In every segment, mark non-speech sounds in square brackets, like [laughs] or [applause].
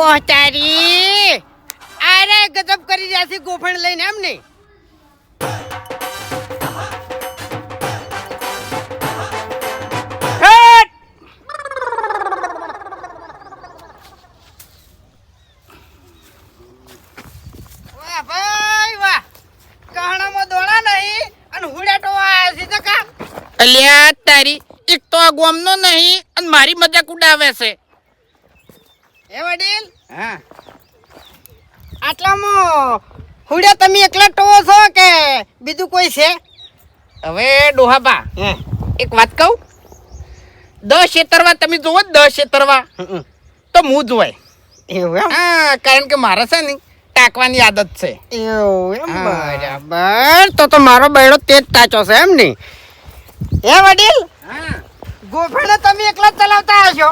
ઓહ તારી અરે ગજબ કરી રહ્યા છે ગોફણ લઈને, એમ નહીં? અલ્યા તારી, એક તો આ ગોમનો નહીં અને મારી મજાક ઉડાવે છે. હા. આટલામાં હુડ્યા તમે એકલા ટોવો છો કે બીજું કોઈ છે? હવે ડોહાબા હે. એક વાત કહું? દસ છેતરવા તમે જોવો દસ છેતરવા. તો હું જોવાય એવું હા કારણ કે મારે છે ને ટાંકવાની આદત છે. એવું બરાબર. તો તો મારો બૈડો તે જ તાચો છે એમ ને. એ વડીલ? હા. તમે એકલા જ ચલાવતા હશો.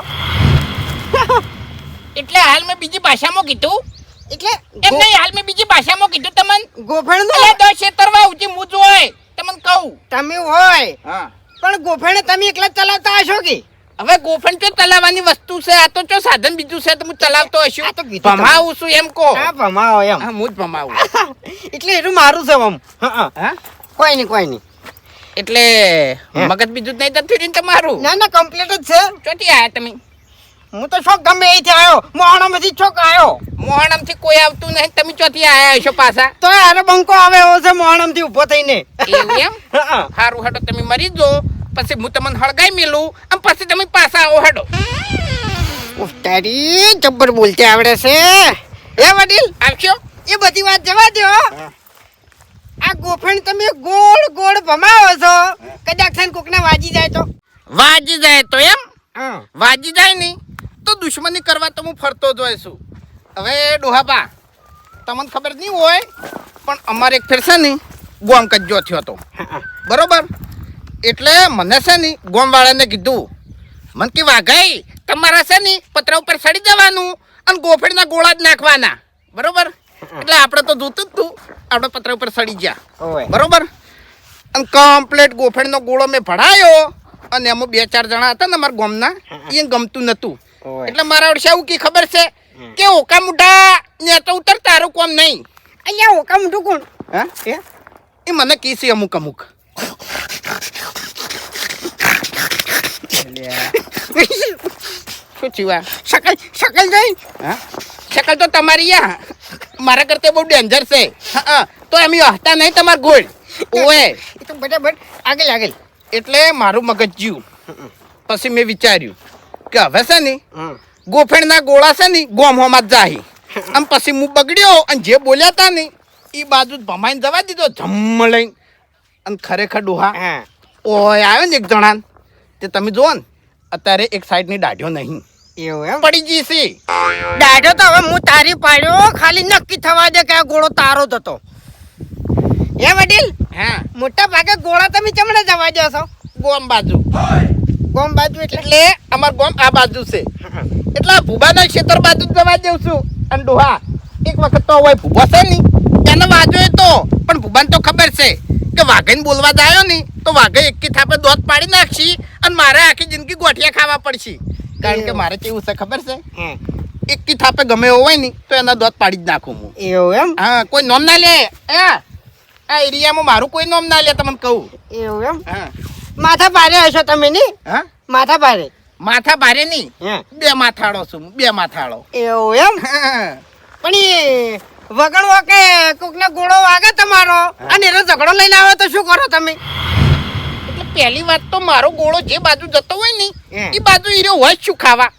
એટલે હાલ મેં બીજી ભાષામાં કીધું. એટલે એમ નહીં હાલ મેં બીજી ભાષામાં કીધું તમને. ગોફણ એટલે દસ છેતરવા ઉજી હું હોય તમને કહું. તમે હોય. હા. પણ ગોફણ તમે એકલા ચલાવતા હશો કે? હવે ગોફણ ચો ચલાવવાની વસ્તુ છે આ તો ચો સાધન બીજું છે તો હું ચલાવતો આ હશું તો ભમાવું છું એમ કહો. હા ભમાવો એમ. હા હું જ ભમાવું. [laughs] એટલે એનું મારું છે આમ. હા હા. કોઈ નહીં કોઈ નહીં. એટલે મગજ બીજું જ નહીં તો રહ્યું ને તમારું. ના ના કમ્પ્લીટ જ છે. ચોટી આયા તમે. હું તો શોખ ગમે એથી આવ્યો મોહણમથી ચોક આવ્યો મોહણમથી કોઈ આવતું નહીં. તમે ચોથી આયા છો પાછા? તો યાર બંકો આવે એવો છે મોહણામાંથી ઊભો થઈને. એવું એમ? [laughs] સારું હાડો તમે મરી જો પછી હું તમને હળગાઈ મેલું અને પછી તમે પાછા આવો હાડો ઉસ્તારી તારી જબ્બર બોલતે આવડે છે. એ વડીલ? આવશો? એ બધી વાત જવા દો. આ ગોફણ તમે ગોળ ગોળ ભમાવો છો. કદાચ થઈને કોકને વાજી જાય તો. વાજી જાય તો એમ? હા. વાજી જાય ને તો દુશ્મની કરવા તો હું ફરતો જ હોય છું. હવે ડોહાબા તમને ખબર નહીં હોય પણ અમારે એક ફેર છે ને ગોમ કજ્જો થયો હતો. બરોબર? એટલે મને છે ને ગોમવાળાને કીધું મને કે વાઘાઈ તમારા છે ને પતરા ઉપર સડી જવાનું અને ગોફળના ગોળા જ નાખવાના. બરોબર? એટલે આપણે તો જોતું જ તું આપણે પતરા ઉપર સડી ગયા. બરોબર? અને કમ્પ્લેટ ગોફેડનો ગોળો મેં ભરાયો અને એમાં બે ચાર જણા હતા ને અમારા ગોમના એ ગમતું નતું. ઓય. એટલે મારા વર્ષે આવું કી ખબર છે? કે ઓકા મુઢા ને તો ઉતરતા તારું કોમ નહીં. અહીંયા ઓકા મુઢું કોણ? હા? એ? એ મને કી છે અમુક અમુક. શું થયું શકલ શકલ જોઈ. હા? શકલ તો તમારી યા મારા કરતા બહુ ડેન્જર છે. હા તો એમ હતા નહીં તમાર ગોળ. ઓએ એ તો બરાબર. આગળ આગળ. એટલે મારું મગજ જીવ. પછી મેં વિચાર્યું કે હવે છે ને ગોફેણના ગોળા છે ને ગોમહોમાં જ જાહી. આમ પછી હું બગડ્યો અને જે બોલ્યા હતા ને એ બાજુ ભમાઈને જવા દીધો જમ લઈને. અને ખરેખર ડોહા હા. ઓય આવ્યો ને એક જણા તે તમે જુઓ ને અત્યારે એક સાઈડની દાઢ્યો નહીં. એવું એમ? પડી ગઈ છે. દાઢો તો હવે હું તારી પાડ્યો ખાલી નક્કી થવા દે કે આ ગોળો તારો જ હતો. એ વડીલ હા. મોટા ભાગે ગોળા તમે ચમડે જવા દો છો? ગોમ બાજુ. ગોમ બાજુ એટલે? અમાર ગોમ આ બાજુ છે. એટલે ભૂબાના ક્ષેત્ર બાજુ જવા દઉં છું. અને ડોહા એક વખત તો હોય ભૂબો છે ને એને વાજો તો. પણ ભૂબાને તો ખબર છે કે વાઘઈને બોલવા જાયો ને તો વાઘે એકી થાપે દોત પાડી નાખશી અને મારે આખી જિંદગી ગોઠિયા ખાવા પડશે. કારણ કે મારે કેવું છે ખબર છે? એકી થાપે ગમે એવો હોય ને તો એના દોત પાડી જ નાખું હું. એવું એમ? હા કોઈ નોમ ના લે. એ આ એરિયામાં મારું કોઈ નોમ ના લે તમને કહું. એવું એમ? હા. માથા ભારે હશો તમે ની હા? માથા ભારે. માથા ભારે નહીં બે માથાળો છું બે માથાળો. એવું એમ? પણ એ વગડવો કે કોકને ગોળો વાગે તમારો? અને એનો ઝઘડો લઈને આવે તો શું કરો તમે? એટલે પહેલી વાત તો મારો ગોળો જે બાજુ જતો હોય ને એ બાજુ હીરો હોય શું ખાવા?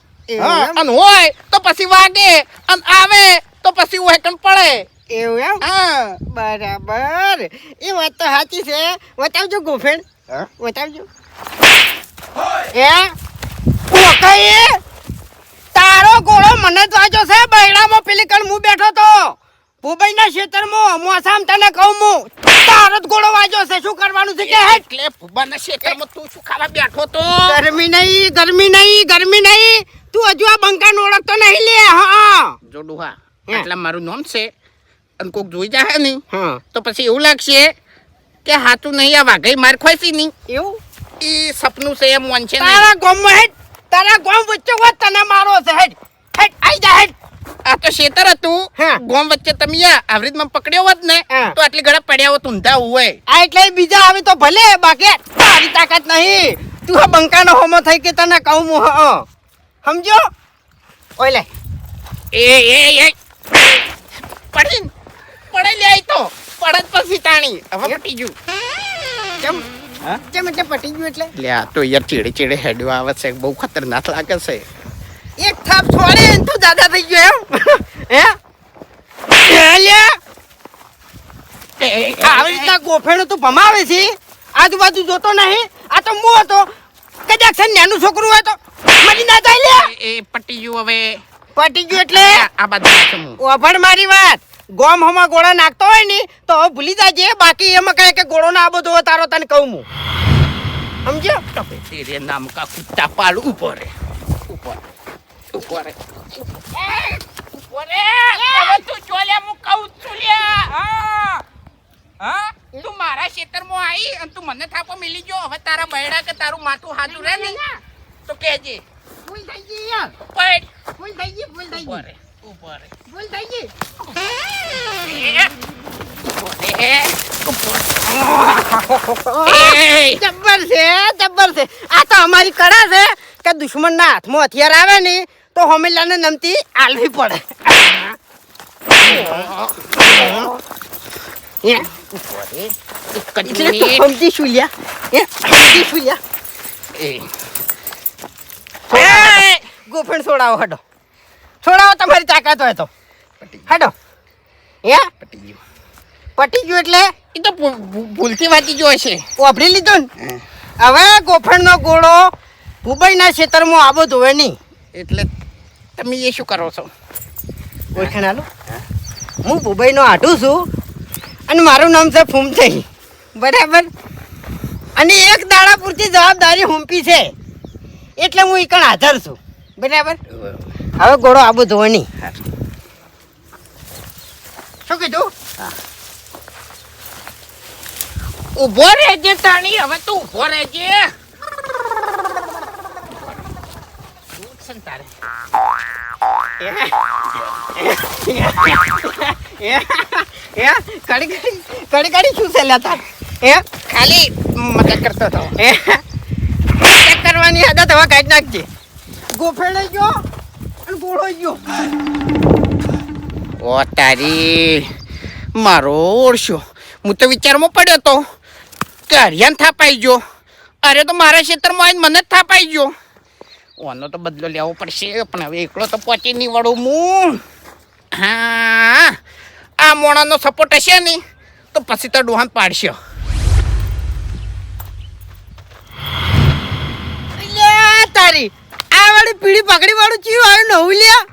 અને હોય તો પછી વાગે અને આવે તો પછી હોય કણ પડે. એવું એમ? હા. બરાબર. એ વાત તો સાચી છે. બતાવજો ગોફેણ બતાવજો એ? ઓકાઈ તારો ગોળો મને જ વાંચો છે. બૈડામાં પેલી કણ હું બેઠો તો. ભૂબાઈના હું મોસામ તને કહું હું. તારો જ ગોળો વાંચો છે. શું કરવાનું છે કે? એટલે ફુબાના શેતરમાં તું શું ખાવા બેઠો તો? ગરમી નહીં ગરમી નહીં ગરમી નહીં. તું હજુ આ બંકાને ઓળખતો નહીં લે હા. જો ડુહા એટલે મારું નામ છે. અને કોક જોઈ જાય નહીં. હા. તો પછી એવું લાગશે કે હાથું નહીં આ વાઘઈ માર ખોઈશી નહીં. એવું? એ સપનું છે એમ મન છે તારા ગામમાં હેડ તારા ગોમ વચ્ચે વાત તને મારો છે હેડ હેડ આઈ જા હેડ. આ તો શેતર હતું. ગોમ વચ્ચે તમે આવરીતમાં આવી પકડ્યો હોત ને તો આટલી ઘડા પડ્યા હોત ઊંધા હોય આ એટલે બીજા આવે તો ભલે બાકી તારી તાકાત નહીં. તું આ બંકાનો હોમો થઈ કે તને કહું હું હં. સમજો ઓય લે. એ એ એ. પડી પડે લે તો. પડત પછી તાણી. હવે પટી ગયું. કેમ? હા? કેમ એટલે પટી ગયું એટલે? લે આ તો યાર ચીડે ચીડે હેડવા આવે છે. બહુ ખતરનાક લાગે છે. એક થાપ છોડે એમ તું દાદા થઈ ગયો એમ. હે? આવી રીતના ગોફેણું તો ભમાવે છે. આજુબાજુ જોતો નહીં. આ તો મો હતો. કદાચ છે નાનું છોકરું હોય તો. મરી ના જાય લે. એ પટી ગયું હવે. પટી ગયું એટલે? આ- આ બાજુ ઓભણ મારી વાત. ગોમ હમા ગોળા નાખતો હોય ને તો હવે ભૂલી જાય બાકી એમાં કહે કે ગોળો ના બધો દો તારો તને કહું હું. સમજ્યો? તેરે નામ કા કુત્તા પાલ ઉપર ઉપર ઉપર ઉપર હવે તું ચોલ્યા હું કહું છું લ્યા હા. હા? તું મારા ખેતરમાં આવી અને તું મને થાપો મિલી જો હવે તારા બૈડા કે તારું માથું હાજુ રહે ને તો કહેજે. ભૂલ થઈ ગઈ યાર. પડ ભૂલ થઈ ગઈ ભૂલ થઈ ઉપર ઉપર ભૂલ થઈ ગઈ જબ્બર છે જબ્બર છે. આ તો અમારી કળા છે કે દુશ્મનના હાથમાં હથિયાર આવે ને તો હમીલાને નમતી આલવી પડે. સમજી શું લ્યા? સમજી શું લ્યા? ગોફણ છોડાવો હડો છોડાવો તમારી તાકાત હોય તો. હાડો. હે? પટી ગયું. એટલે? એ તો ભૂલથી વાંચી ગયો હશે. વાપરી લીધું ને? હવે ગોફણનો ગોળો ભૂબઈના ક્ષેત્રમાં આબો ધોવે નહીં. એટલે તમે એ શું કરો છો? ઓળખાણ આલો. હું? ભૂબઈનો આઢું છું અને મારું નામ છે ફૂમથઈ. બરાબર? અને એક દાડા પૂરતી જવાબદારી હુંપી છે. એટલે હું ઈકણ હાજર છું. બરાબર. હવે ઘોડો આબુ ધોવાની નહીં શું કીધું ઊભો રહેજે તાણી હવે તું ઊભો રહેજે તારે? કડી કડી કડી કડી શું છે લ્યા એ ખાલી મજાક કરતો હતો ચેક કરવાની આદત હવે કાઢી નાખજે ગોફેડે ગયો ઓ તારી, મારો ઓળશો. હું તો વિચારમાં પડ્યો તો કે હરિયાન થાપાઈ ગયો. અરે તો મારા ક્ષેત્રમાં આવીને મને જ થાપાઈ ગયો. ઓનો તો બદલો લેવો પડશે, પણ હવે એકલો તો પહોંચી નહીં વળું હું. હા, આ મોણાનો સપોર્ટ હશે નહીં, તો પછી તો ડોહાન પાડશે. વાળી પીળી પાકડી વાળું ચીયું આવ્યું નવું લ્યા.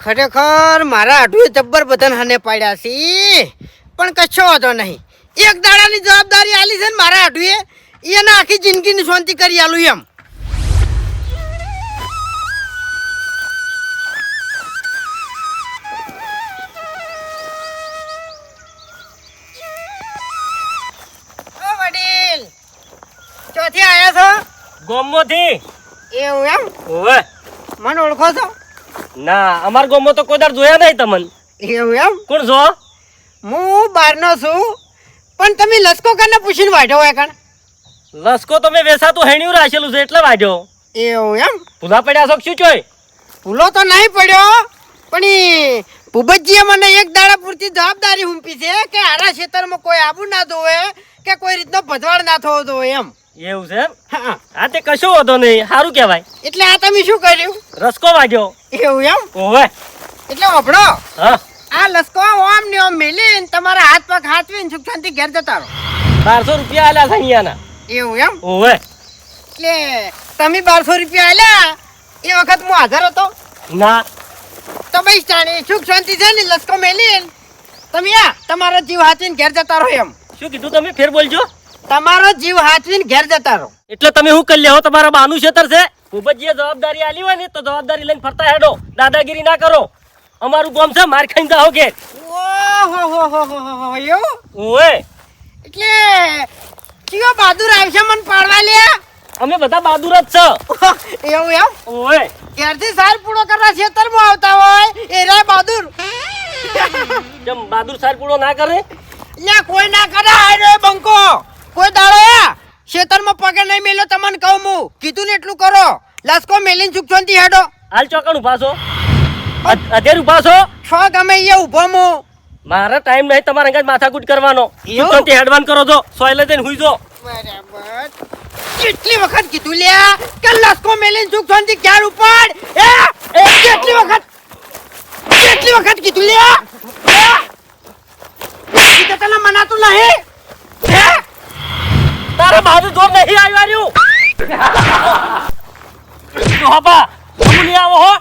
ખરેખર મારા આઠુએ જબ્બર બધાને હને પાડ્યા છે. પણ કશો વાંધો નહીં. એક દાડાની જવાબદારી આલી છે ને મારા આઠુએ એને આખી જિંદગીની શાંતિ કરી આલું એમ. ચોથી આયા છો? ગોમોથી એવું એમ? ઓવે. મને ઓળખો છો? ના અમાર ગોમો તો કોઈ દાડ જોયા નહીં તમને. એવું એમ? કોણ છો? હું બહારનો છું. પણ તમે લસકો કને પૂછીને વાઢો હોય કણ? લસકો તો મેં વેસાતું હેણ્યું રાખેલું છે એટલે વાંચ્યો એવું એમ? ભૂલા પડ્યા છો શું ચોય? ભૂલો તો નહીં પડ્યો પણ ભૂપતજીએ મને એક દાડા પૂરતી જવાબદારી હુંપી છે કે આરા ખેતરમાં કોઈ આબુ ના ધોવે કે કોઈ રીતનો ભજવાડ ના થવો જોઈએ એમ. એવું છે એમ? હા. હા તે કશો વાંધો નહીં. સારું કહેવાય. એટલે આ તમે શું કર્યું? રસકો વાગ્યો. એવું એમ? ઓવે. એટલે ઓભળો. હા. આ લસકો ઓમ ને ઓમ મેલીને તમારા હાથ પગ હાથવીને સુખ શાંતિ ઘેર જતા રહો. બારસો રૂપિયા આલ્યા છે અહીંયાના. એવું એમ? ઓવે. એટલે તમે બારસો રૂપિયા આલ્યા એ વખત હું હાજર હતો? ના. તો ભાઈ જાણે સુખ શાંતિ છે ને લસકો મેલી તમે આ તમારો જીવ હાથવીને ઘેર જતા રહો એમ. શું કીધું તમે? ફેર બોલજો. તમારો જીવ હાથવીને ઘેર જતા રહો. એટલે તમે શું કરી લેવો તમારા બાનું છેતર છે? ભૂપતજીએ જવાબદારી આલી હોય ને તો જવાબદારી લઈને ફરતા હેડો. દાદાગીરી ના કરો. અમારું ગામ છે માર ખાઈને જાઓ ઘેર. ઓવે. એટલે કયો બહાદુર આવશે મને પાડવા લે? અમે બધા બહાદુર જ છે. એવું એમ? ઓય ઘેરથી સાર પૂરો કરવા ખેતરમાં આવતા હોય એ રે બહાદુર. જેમ બહાદુર સાર પૂરો ના કરે? લે કોઈ ના કરે હાય બંકો. કોઈ દાડો યા ખેતરમાં પગે નહીં મેલ્યો તમને કહું હું. કીધું ને એટલું કરો. લસકો મેલીને ચૂકશોનથી હેડો. હાલ ચોકણ ઊભા છો. અધેર ઊભા છો? છો ગમે એ ઊભો હું. મારે ટાઈમ નહીં તમારે અંગાજ માથાકૂટ કરવાનો? ચૂકવણથી હેડવાન કરો છો. સોયલે જઈને હુઈ જો. બરાબર. કેટલી વખત કીધું લ્યા કે લસકો મેલીને ચૂકશોનથી ક્યાર ઉપાડ? એ એ! કેટલી વખત? કેટલી વખત કીધું લ્યા? કીધું તને મનાતું નહીં. હે? તારા મારું જોર નહીં આવ્યું બાપા તું નહીં આવો હો.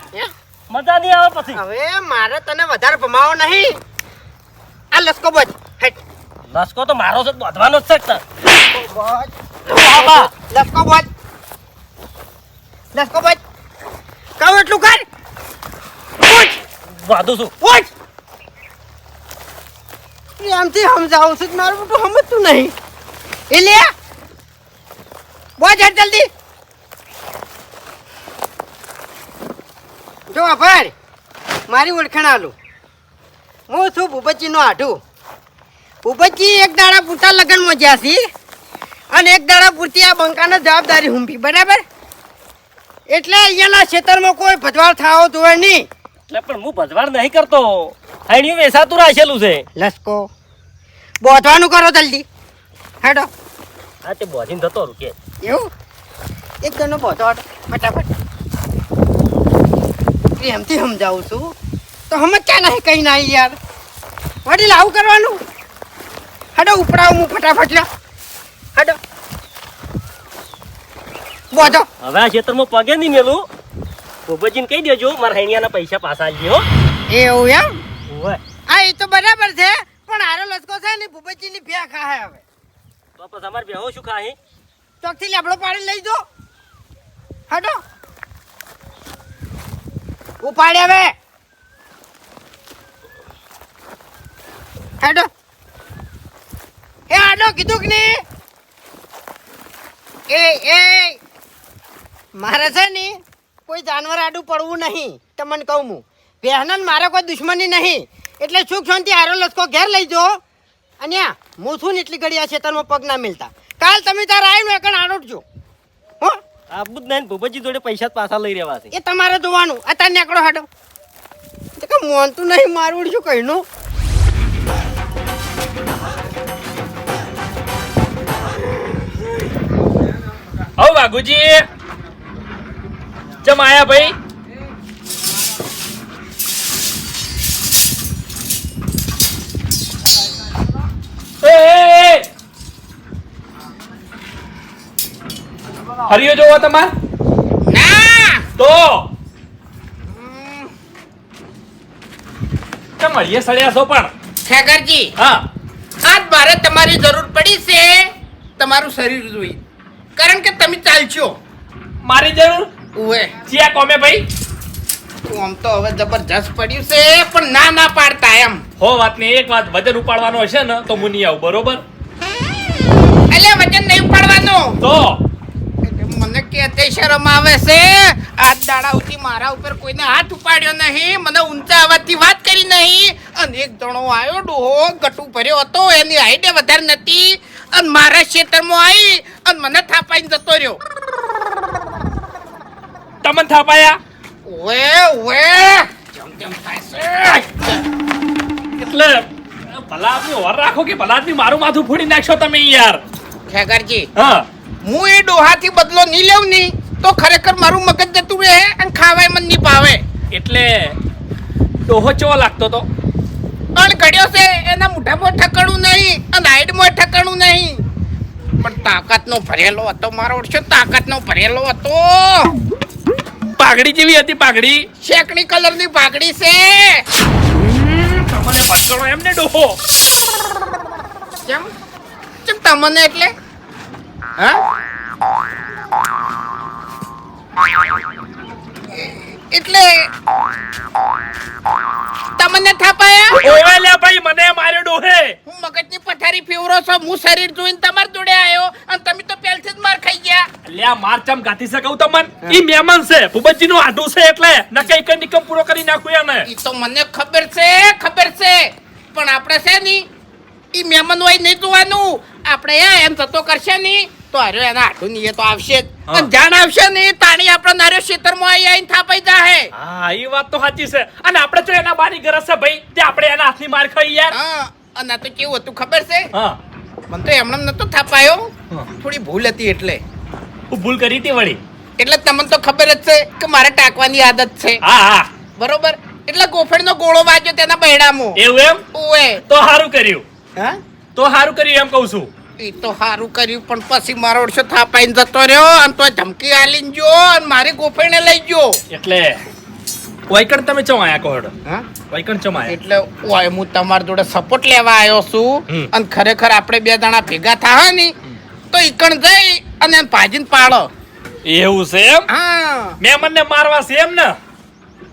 મજા નહીં આવે પછી. હવે મારે તને વધારે ભમાવો નહીં. આ લસકો બચ હેટ લસકો તો મારો છે બાંધવાનો જ છે લસકો બચ લસકો બચ કહું એટલું કર. ઉઠ બાંધું છું ઉઠ પ્રેમથી સમજાવું છું મારું બધું સમજતું નહીં. એ લે. બોજ હેડ જલ્દી. જો ભાઈ મારી ઓળખાણ આલું. હું છું ભૂપતજીનો આઢું. ભૂપતજી એક દાડા પૂરતા લગ્નમાં જ્યાં છી અને એક દાડા પૂરતી આ બંકાને જવાબદારી હુંભી બરાબર? એટલે અહીંયાના ખેતરમાં કોઈ ભજવાળ થાવો હોય નહીં. એટલે પણ હું ભજવાડ નહીં કરતો. હૈણિયું વેસાતું રાખેલું છે. લસકો. બોધવાનું કરો જલ્દી. હેડો. હા તે બોધીને થતો રૂ કે. એવું એક જણનો બોધો ફટાફટ. પ્રેમથી સમજાવું છું. તો સમજતા નહીં કઈ ના યાર? વડીલ આવું કરવાનું? હડો ઉપડાવું હું ફટાફટ લ્યો. હડો. બોધો હવે આ ખેતરમાં પગે નહીં મેલું. ભૂપતજીને કહી દેજો મારા હૈણિયાના પૈસા પાછા આલજે હો. એવું એમ? હા એ તો બરાબર છે પણ આરો લસકો છે ને ભૂપતજીની ભેખા ખાહે હવે. તો પછી અમારે બેહો શું ખાહી? ચોકથી લેબડો પાડી લઈ જો. હટો ઉપાડે હવે. હેડો. એ આડો કીધું કે નહીં? એ એ. મારે છે ને કોઈ જાનવર આડું પડવું નહીં, તમને કહું હું. બહેનન મારે કોઈ દુશ્મની નહીં. એટલે સુખ શાંતિ હારો લસકો ઘેર લઈ જો. અને હું છું ને એટલી ઘડી આ ખેતરમાં પગ ના મિલતા. કાલ તમે તાર આવીને એકણ આડોટજો. હો? આ જ નહીં ભૂપતજી જોડે પૈસા જ પાછા લઈ રહેવા છે. એ તમારે જોવાનું. તાર નેકડો હાડો. તો કે મોનતું નહીં મારું શું કહીનું? હવ વાઘુજી ચમ આયા ભાઈ? હરિયો જોવો તમાર. ના! તો. તમે હરિયે સળ્યા છો પણ. ખેગરજી હા. આજ મારે તમારી જરૂર પડી છે તમારું શરીર જોઈ. કારણ કે તમે ચાલશો. મારી જરૂર? ઉવે. જીયા કોમે ભાઈ? આમ તો હવે જબરજસ્ત પડ્યું છે પણ ના ના પાડતા એમ. હો વાત ને એક વાત વજન ઉપાડવાનો હશે ને તો મુનિયા આવું બરોબર? એટલે વજન નહીં ઉપાડવાનો. તો. કે શરમ આવે છે? આજ દાડા સુધી મારા ઉપર કોઈને હાથ ઉપાડ્યો નહીં મને ઊંચા અવાજથી વાત કરી નહીં. અને એક જણો આવ્યો ડોહો ગટુ ભર્યો હતો એની હાઈટે વધારે નથી. અને મારા ક્ષેત્રમાં આવી અને મને થાપાઈને જતો રહ્યો. તમને થાપાયા? ઓએ ઓએ જેમ તેમ થાય છે. એટલે ભલા આદમી ઓર રાખો કે ભલા આદમી મારું માથું ફોડી નાખશો તમે યાર? ખેગરજી હા. હું એ ડોહાથી બદલો નહીં લેવ નહીં તો ખરેખર મારું મગજ જતું રહે અને ખાવાય મન નહીં પાવે એટલે ડોહો ચેવો લાગતો તો? અણ ઘડ્યો છે એના મોઢામાં ઠકણું નહીં અને હાઈડમાં ઠકણું નહીં. પણ તાકાતનો ભરેલો હતો મારો ઓળશો તાકાતનો ભરેલો હતો. પાઘડી જેવી હતી પાઘડી? શેકણી કલરની પાઘડી છે. તમને ભટકણો એમને ડોહો? કેમ? કેમ તમને એટલે? હા? એટલે તમને થાપાયા? ઓવે લે ભાઈ મને માર્યો ડોહે. હું મગજની પથારી ફેવરો છો હું શરીર જોઈને તમાર જોડે આવ્યો અને તમે તો પહેલથી જ માર ખાઈ ગયા. અલ્યા માર ચમ ગાતી છે કહું તમને? ઈ મહેમાન છે ભૂપતજી નું આડું છે એટલે નકે એક નિકમ પૂરો કરી નાખું એને. ઈ તો મને ખબર છે ખબર છે. પણ આપણે છે ની ઈ મહેમાન હોય નહીં જોવાનું. આપણે એમ થતો કરશે ની તો અરે એના આટલું ની તો આવશે જ હા. અને આવશે ની તાણી આપણે નાર્યો ખેતરમાં આવી આવીને થાપાઈ જાહે. હા એ વાત તો સાચી છે. અને આપણે તો એના બાની ગરજ છે ભાઈ તે આપણે એના હાથની માર ખાઈ યાર. હા અને તો કેવું હતું ખબર છે? હા. મને તો એમને નતો થાપાયો. થોડી ભૂલ હતી એટલે. હું ભૂલ કરી હતી વળી. એટલે તમને તો ખબર જ છે કે મારે ટાંકવાની આદત છે. હા હા. બરોબર? એટલે ગોફેડનો ગોળો વાગ્યો તેના બહેડામાં એવું એમ? ઓએ. તો સારું કર્યું. હા? તો સારું કર્યું એમ કહું છું. એ તો સારું કર્યું પણ પછી મારો ઓળશો થાપાઈને જતો રહ્યો અને તો ધમકી આલીને જો અને મારી ગોફેણે લઈ ગયો. એટલે વાયકણ તમે ચમ આયા કોડ હા? વૈકણ ચમ આયા? એટલે ઓય હું તમારી જોડે સપોર્ટ લેવા આવ્યો છું અને ખરેખર આપણે બે જણા ભેગા થાય ને તો ઈકણ જઈ અને ભાજીને પાડો. એવું છે એમ? હા. મહેમાન ને મારવા છે એમ ને?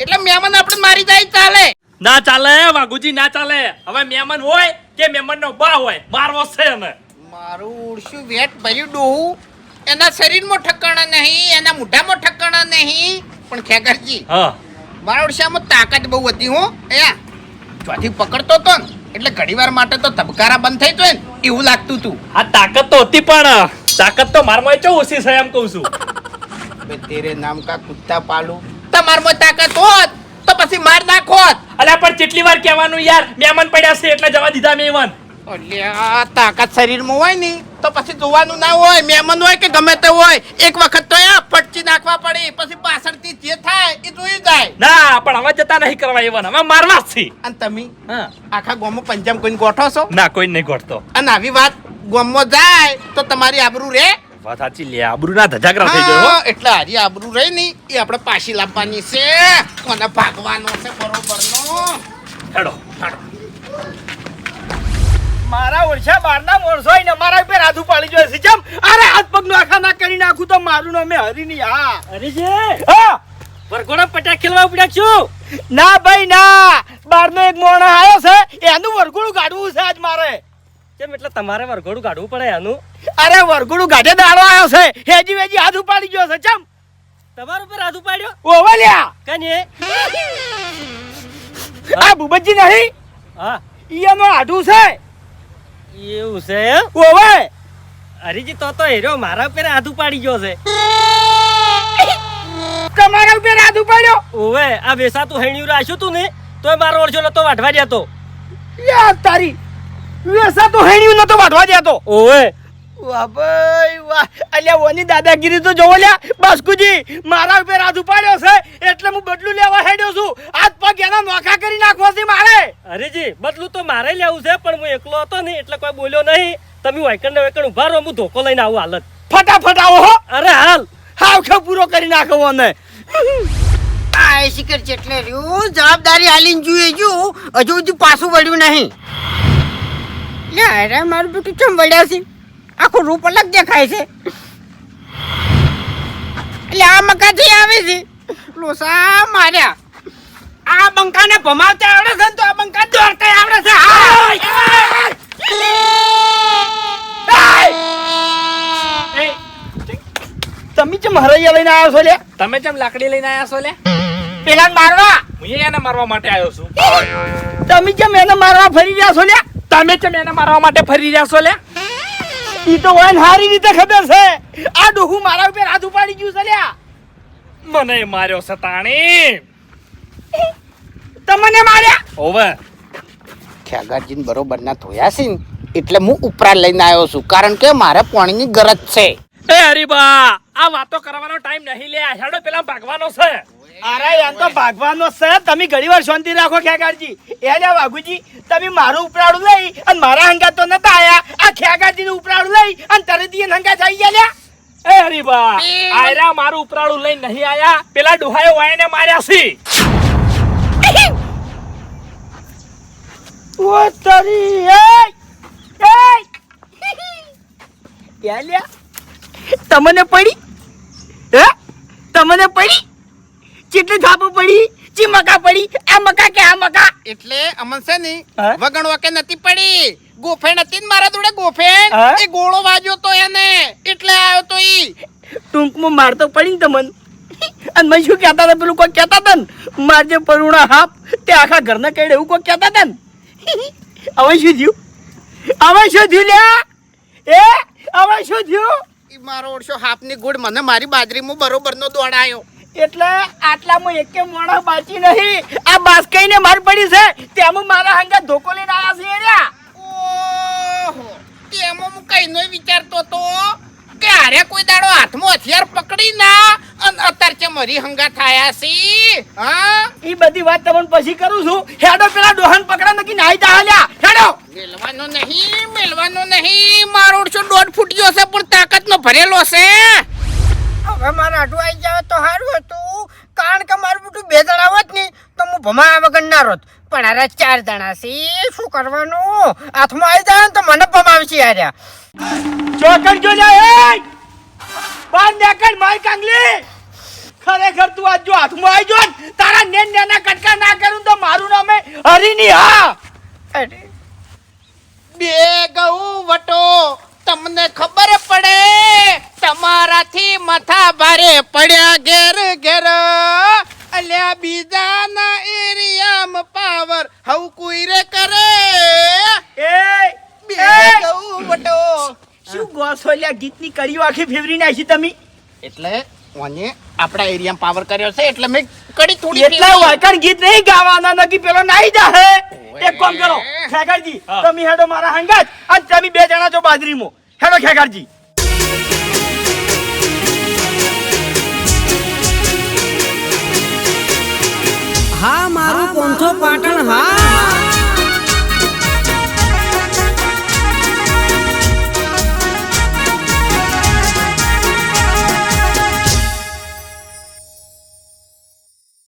એટલે મેમન આપણે મારી જાય ચાલે. ના ચાલે વાઘુજી ના ચાલે. હવે મહેમાન હોય કે મેમન નો બા હોય મારવો છે એને. મારું ઉડશું વેટ ભર્યું ડોહું. એના શરીરમાં ઠકાણા નહીં એના મોઢામાં ઠકાણા નહીં. પણ ખેગરજી હા. મારા ઓડિશામાં તાકાત બહુ હતી હું. અહીંયા ચોથી પકડતો તો ને એટલે ઘડીવાર માટે તો ધબકારા બંધ થઈ તો ને એવું લાગતું હતું આ તાકાત તો હતી પણ તાકાત તો મારમાં ચો ઓછી છે એમ કહું છું. બે તેરે નામ કા કુત્તા પાલું. તમારમાં તાકાત હોત તો પછી માર નાખોત. અલ્યા પણ કેટલી વાર કહેવાનું યાર મહેમાન પડ્યા છે એટલે જવા દીધા મહેમાન. અલ્યા તાકાત શરીરમાં હોય ને તો પછી જોવાનું ના હોય મહેમાન હોય કે ગમે તે હોય એક વખત તો આ પટચી નાખવા પડે પછી પાછળથી જે થાય એ જોઈ જાય. ના પણ હવે જતા નહીં કરવા એવા હવે મારવા જ છે. અને તમે હા. આખા ગોમો પંજામ કોઈને ગોઠો છો? ના કોઈ નહીં ગોઠતો. અને આવી વાત ગોમો જાય તો તમારી આબરૂ રે. વાત સાચી લે આબરૂ ના ધજાગરા થઈ ગયો એટલે હારી આબરૂ રહી નહીં એ આપણે પાછી લાવવાની છે. કોને ભાગવાનો છે બરોબરનો. હેડો. મારા ઓળશા બારના મોણસો ને મારા ઉપર હાથ ઉપાડી જોઈ છે. જેમ અરે હાથ પગ નો આખા ના કરી નાખું તો મારું નામે હરીની હા અરે જે હા. વરઘોડા પટા ખેલવા ઉપડ્યા છું? ના ભાઈ ના. બારનો એક મોણસ આવ્યો છે. એનું વરઘોડું કાઢવું છે આજ મારે. કેમ એટલે તમારે વરઘોડું કાઢવું પડે આનું? અરે વરઘોડું ગાઢે દાડો આવ્યો છે. હેજી વેજી હાથ ઉપાડી ગયો છે. ચમ તમારું ઉપર હાથ ઉપાડ્યો? ઓવલ્યા કને? આ ભૂપતજી નહીં? હા. ઈયાનો આઢું છે. એવું છે ઓવે હરીજી તો તો હીરો મારા ઉપર આધુ પાડી ગયો છે. તમારા ઉપર આધું પાડ્યો ઓવે આ વેસાતું હેણ્યું રાખ્યું તું ને? તોય મારો ઓરજો નતો વાઢવા દેતો. યાર તારી વેસા તો હેણ્યું નતો વાઢવા દેતો. ઓવે વાહ ભાઈ વાહ. અલ્યા ઓની દાદાગીરી તો જોવો લ્યા. બાસ્કુજી મારા ઉપર હાથ ઉપાડ્યો છે. એટલે હું બદલું લેવા હેડ્યો છું. આજ પગ એના નોખા કરી નાખવા છે મારે. હરીજી બદલું તો મારે લેવું છે પણ હું એકલો હતો ને એટલે કોઈ બોલ્યો નહીં. તમે વાયકણ ને વાયકણ ઊભા રહો હું ધોકો લઈને આવું હાલત. ફટાફટ આવો હો. અરે હાલ. હાવ ખે પૂરો કરી નાખવો ને આ શિખર જેટલે રહ્યું જવાબદારી આલીને જોઈએ જો. હજુ સુધી પાછું વળ્યું નહીં. લે અરે મારું બેટું કેમ વળ્યા છે? આખું રૂપ અલગ દેખાય છે. એટલે આ મકાથી આવે છે. લોસા માર્યા. આ બંકાને ભમાવતા આવડે છે ને તો આ બંકા દોડતા આવડે છે? તમે કેમ હરૈયા લઈને આવ્યો છો લે? તમે જેમ લાકડી લઈને આવ્યા છો લે? પેલા મારવા? હું એને મારવા માટે આવ્યો છું. તમે કેમ એને મારવા ફરી રહ્યા છો લે? તમે જેમ એને મારવા માટે ફરી રહ્યા છો લે? ઈ તો વાન હારી રીતે ખબર છે. આ ડોહું મારા ઉપર હાથ ઉપાડી ગયું છે લ્યા. મને માર્યો છે તાણી તમને માર્યા? ઓવે ખેગાજીને બરોબર ના ધોયા છે ને એટલે હું ઉપરા લઈને આવ્યો છું કારણ કે મારે પાણીની ગરજ છે. એ હરીબા આ વાતો કરવાનો ટાઈમ નહીં લે. હેડો પેલા ભાગવાનો છે. અરે એમ તો ભાગવાનો છે. તમે ઘણી વાર શાંતિ રાખો ખેગારજી. એ વાઘુજી તમે મારું ઉપરાડું લઈ અને મારા હંગા તો નતા આયા. આ ખેગારજી નું ઉપરાડું લઈ અને તરત ઈ હંગાત આવી ગયા લ્યા. એ હરીબા આયરા મારું ઉપરાડું લઈ નહીં આયા. પેલા ડુહાએ વાયને માર્યા છે. ઓ તારી એ એ. એ લ્યા. તમને પડી? હે? તમને પડી? કેટલી થાપો પડી? ચી મકા પડી? આ મકા કે આ મકા? એટલે અમન છે ને? વગણવા કે નથી પડી. ગોફેણ હતી ને મારા જોડે ગોફેણ. એ ગોળો વાજ્યો તો એને. એટલે આવ્યો તો ઈ. ટૂંકમાં મારતો પડી ને તમને. અને મેં શું કહેતા હતા? પેલું કોઈ કહેતા હતા ને? મારજે પરુણા હાપ તે આખા ઘરના કઈ એવું કોઈ કહેતા હતા ને? હવે શું થયું? હવે શું થયું લ્યા? એ હવે શું થયું? મારો ઓળશો હાપની ગુડ મને મારી બાજરીમાં બરોબરનો દોડાયો એટલે આટલામાં એકે મોણા બાચી નહીં. આ બાસ્કઈને માર પડી છે. તેમાં મારા હંગા ધોકો લઈને આવ્યા છે એરિયા રહ્યા ઓહો તેમાં હું કઈ વિચારતો તો. કે હારે કોઈ દાડો હાથમાં હથિયાર પકડી ના અને અત્યારે મરી હંગા થાયા છે. હા? ઈ બધી વાત તમને પછી કરું છું. હેડો પેલા ડોહન પકડા નકી નાઈ હેડો. મેલવાનો નહીં મેલવાનો નહીં. મારો ઓળશો દોઢ ફૂટ્યો છે પણ તાકાતનો ભરેલો છે? હવે મારા આટું આવી જાવ તો સારું હતું. કારણ કે મારું બધું બે જણા હોત ને તો હું ભમા વગર ના રોત. પણ અરે ચાર જણા છે શું કરવાનું? હાથમાં આવી જાય તો મને ભમાવશે આર્યા ચોકડ જો જાય એ બાર નેકડ માઈ કાંગલી! ખરેખર તું આજ જો હાથમાં આવી જો ને, તારા નેન નેના કટકા ના કરું તો મારું નામે હરીની હા! અરે. બે ગૌ વટો. તમને ખબર પડે તમારાથી માથા ભારે પડ્યા ઘેર ઘેર. અલ્યા બીજાના એરિયામ પાવર હવ કોઈ રે કરે. એ બે ગૌ વટો શું ગોસોલિયા ગીતની કરી આખી ફેવરી નાખી તમે? એટલે ઓને આપણા એરિયામાં પાવર કર્યો છે એટલે મેં કડી થોડી એટલા વાકર ગીત નહીં ગાવાના નકી પેલો નાઈ જાહે. એક કામ કરો ખેગારજી. તમે હેડો મારા હંગાજ અને તમે બે જણા છો બાજરીમો. હેડો ખેગારજી. હા મારું પોંથો પાટણ હા.